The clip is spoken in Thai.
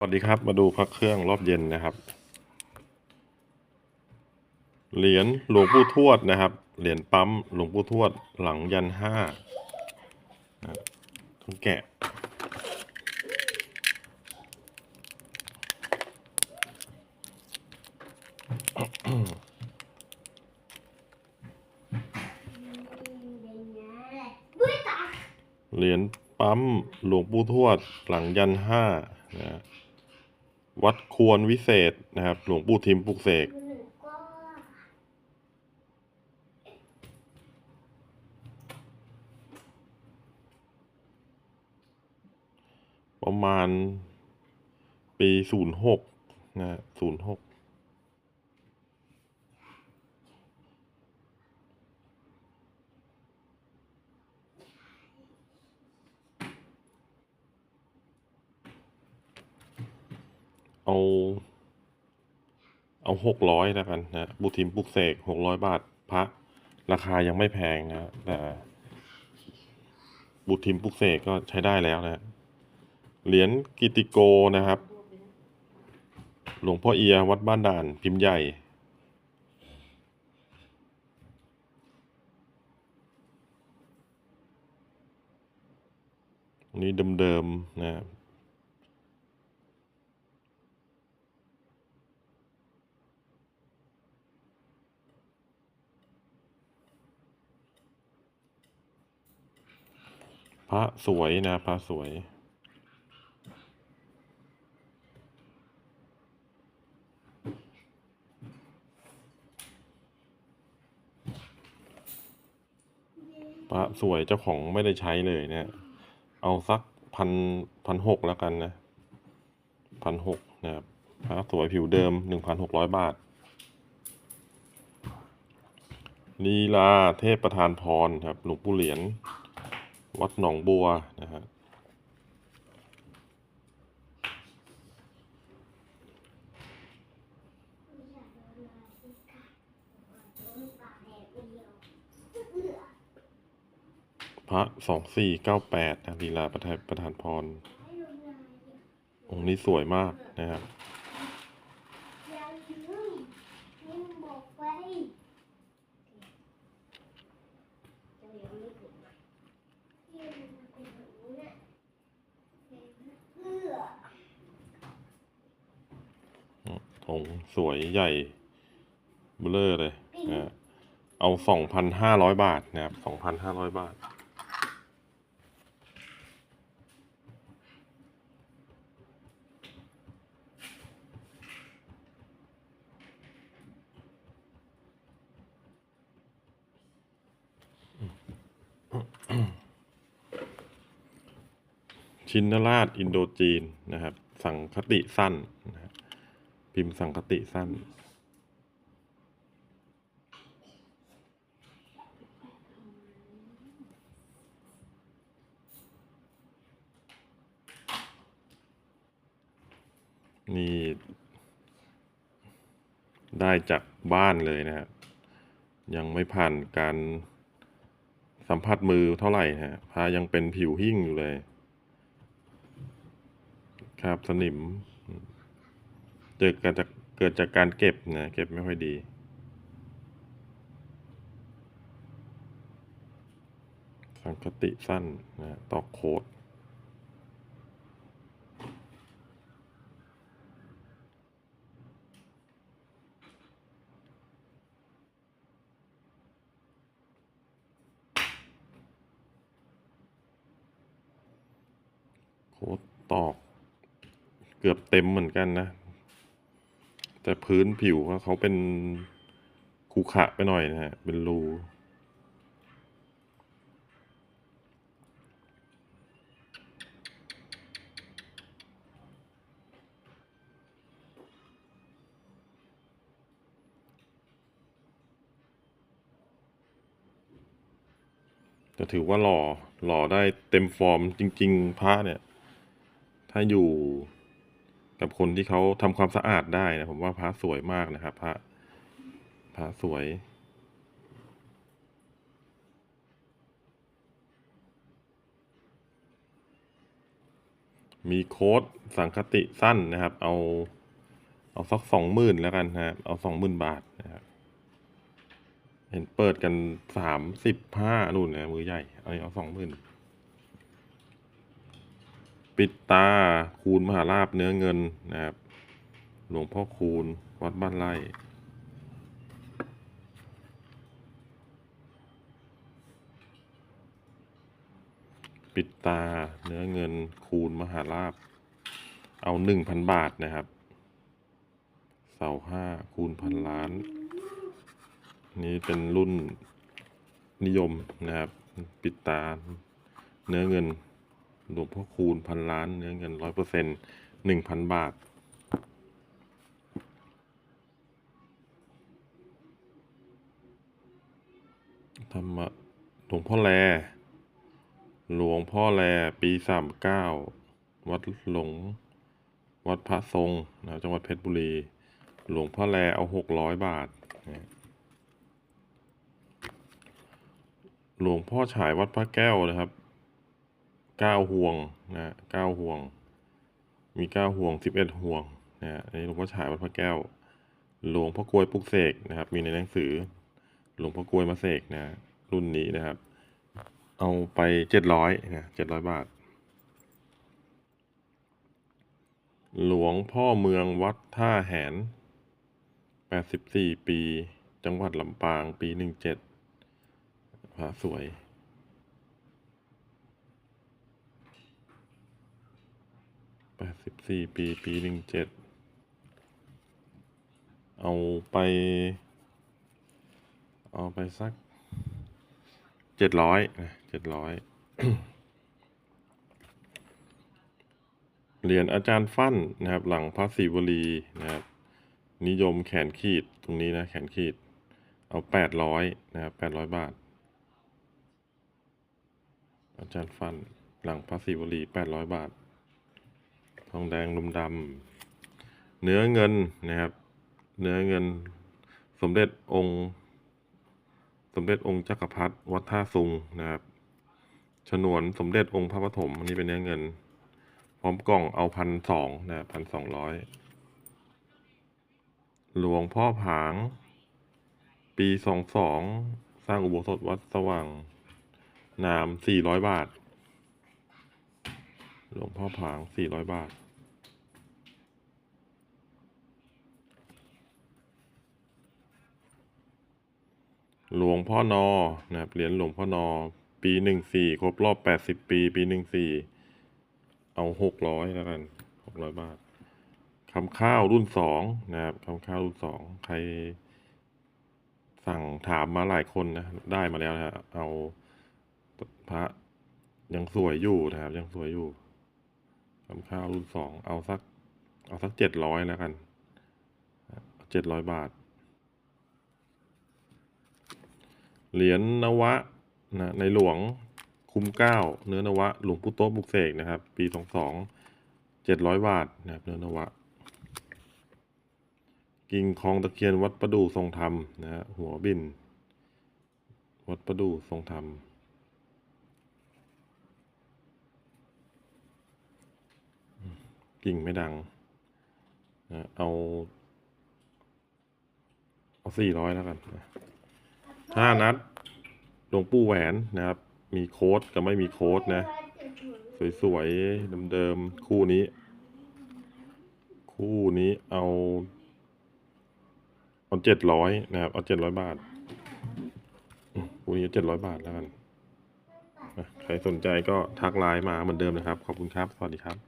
สวัสดีครับ มาดูพระเครื่องรอบเย็นนะครับ เหรียญหลวงปู่ทวดนะครับ เหรียญปั๊มหลวงปู่ทวดหลังยันห้านะครับต้องแกะ เหรียญปั๊มหลวงปู่ทวดหลังยันห้านะ วัดควรวิเศษนะครับ หลวงปู่ทิมปลุกเสกประมาณปีศูนย์หกนะศูนย์หก เอา เอาหกร้อยแล้วกันนะบุทิมปุกเสกหกร้อยบาทพระ ราคายังไม่แพงนะแต่บุทิมปุกเสกก็ใช้ได้แล้วนะเหรียญกิติโกนะครับ หลวงพ่อเอียวัดบ้านด่านพิมพ์ใหญ่อันนี้เดิมๆนะครับ พระสวยนะพระสวย พระสวยเจ้าของไม่ได้ใช้เลยเนี่ย เอาสักพันพันหกแล้วกันนะพันหกนะครับพระสวยผิวเดิมหนึ่งพันหกร้อยบาทลีลาเทพประธานพรครับหลวงปู่เหรียญ วัดหนองบัวนะฮะพระสองสี่เก้าแปดนะลีลาประธานประธานพร องค์นี้สวยมากนะครับ อย่าลืมนิ่มบอกไว้จะเดี๋ยวไม่ถึงนะที่มันเป็นแบบนี้น่ะเป็นเพื่อ อ งค์สวยใหญ่เบลอเลยนะเอาสองพันห้าร้อยบาทนะครับสองพันห้าร้อยบาท ชินราชอินโดจีนนะครับ สังคติสั้นนะครับ พิมพ์สังคติสั้น นี่ ได้จากบ้านเลยนะครับ ยังไม่ผ่านการสัมผัสมือเท่าไหร่ฮะพายังเป็นผิวหิ้งอยู่เลย ครับสนิม เกิดจากเกิดจากการเก็บนะเก็บไม่ค่อยดี สังคติสั้นนะตอกโคดโคดตอก เกือบเต็มเหมือนกันนะ แต่พื้นผิวเขาเป็นขรุขะไปหน่อยนะฮะ เป็นรูแต่ถือว่าหล่อหล่อได้เต็มฟอร์มจริง ๆ พระเนี่ย ถ้าอยู่ กับคนที่เขาทำความสะอาดได้นะผมว่าพระสวยมากนะครับ พระพระสวยมมีโค้ดสังคติสั้นนะครับ เอา เอาสักสองหมื่นแล้วกันนะครับเอาสองหมื่นบาทนะครับเห็นเปิดกันสามสิบห้านู่นนะมือใหญ่ เอาเอาสองหมื่น ปิดตาคูณมหาลาบเนื้อเงินนะครับ หลวงพ่อคูณวัดบ้านไร่ปิดตาเนื้อเงินคูณมหาลาบ เอาหนึ่งพันบาทนะครับ เสาห้าคูณพันล้าน นี่เป็นรุ่นนิยมนะครับ ปิดตาเนื้อเงิน หลวงพ่อคูณพันล้านเนื้อเงินร้อยเปอร์เซ็นต์หนึ่งพันบาท ธรรมะหลวงพ่อแล หลวงพ่อแล ปีสามเก้า วัดหลง วัดพระทรงนะจังหวัดเพชรบุรี หลวงพ่อแล เอาหกร้อยบาทนะหลวงพ่อฉายวัดพระแก้วนะครับ ก้าห่วงนะเก้าห่วง มีเก้าห่วงสิบเอ็ดห่วงนะฮะอันนี้หลวงพ่อฉายวัดพระแก้ว หลวงพ่อกลวยปลุกเสกนะครับ มีในหนังสือ หลวงพ่อกลวยมาเสกนะ รุ่นนี้นะครับ เอาไปเจ็ดร้อยนะเจ็ดร้อยบาท หลวงพ่อเมืองวัดท่าแหนแปดสิบสี่ปี จังหวัดลำปางปีหนึ่งเจ็ดพระสวย แปด สี่ปี ปีหนึ่งเจ็ดเอาไป เอาไปสักเจ็ดร้อยนะเจ็ดร้อยเหรียญอาจารย์ฟั่นนะครับ หลังพระศิวลีนะครับ นิยมแขนขีดตรงนี้นะ แขนขีด เอาแปดร้อยนะครับแปดร้อยบาท อาจารย์ฟั่นหลังพระศิวลีแปดร้อยบาท ทองแดงลมดำเนื้อเงินนะครับ เนื้อเงิน สมเด็จองค์ สมเด็จองค์จักรพรรดิวัดท่าซุงนะครับฉนวนสมเด็จองค์พระปฐมอันนี้เป็นเนื้อเงิน พร้อมกล่องเอาพันสองนะพันสองร้อยหลวงพ่อผาง ปีสองสอง สร้างอุโบสถวัดสว่าง นามสี่ร้อยบาท หลวงพ่อผางสี่ร้อยบาท หลวงพ่อนอนะครับเหรียญหลวงพ่อนอ ปีหนึ่งสี่ครบรอบแปดสิบปี ปีหนึ่งสี่เอาหกร้อยแล้วกันหกร้อยบาทคำข้าวรุ่นสองนะครับคำข้าวรุ่นสองใคร สั่งถามมาหลายคนนะ ได้มาแล้วนะฮะเอาพระยังสวยอยู่นะครับ ยังสวยอยู่ คำข้าวรุ่นสองเอาสัก เอาสักเจ็ดร้อยแล้วกันเจ็ดร้อยบาท เหรียญนวะนะในหลวงคุ้มเก้าเนื้อนวะ หลวงปู่โตบุกเสกนะครับ ปีสองสองเจ็ดร้อยบาทนะครับเนื้อนวะ กิ่งคลองตะเคียนวัดประดู่ทรงธรรมนะฮะหัวบิน วัดประดู่ทรงธรรม กิ่งไม่ดังนะเอาเอาสี่ร้อยแล้วกันห้านัดหลวงปู่แหวนนะครับ มีโค้ดกับไม่มีโค้ดนะ สวยๆเดิมๆคู่นี้ คู่นี้เอาเอาเจ็ดร้อยนะครับ เอาเจ็ดร้อยบาทคู่นี้เจ็ดร้อยบาทแล้วกันใครสนใจก็ทักไลน์มาเหมือนเดิมนะครับ ขอบคุณครับ สวัสดีครับ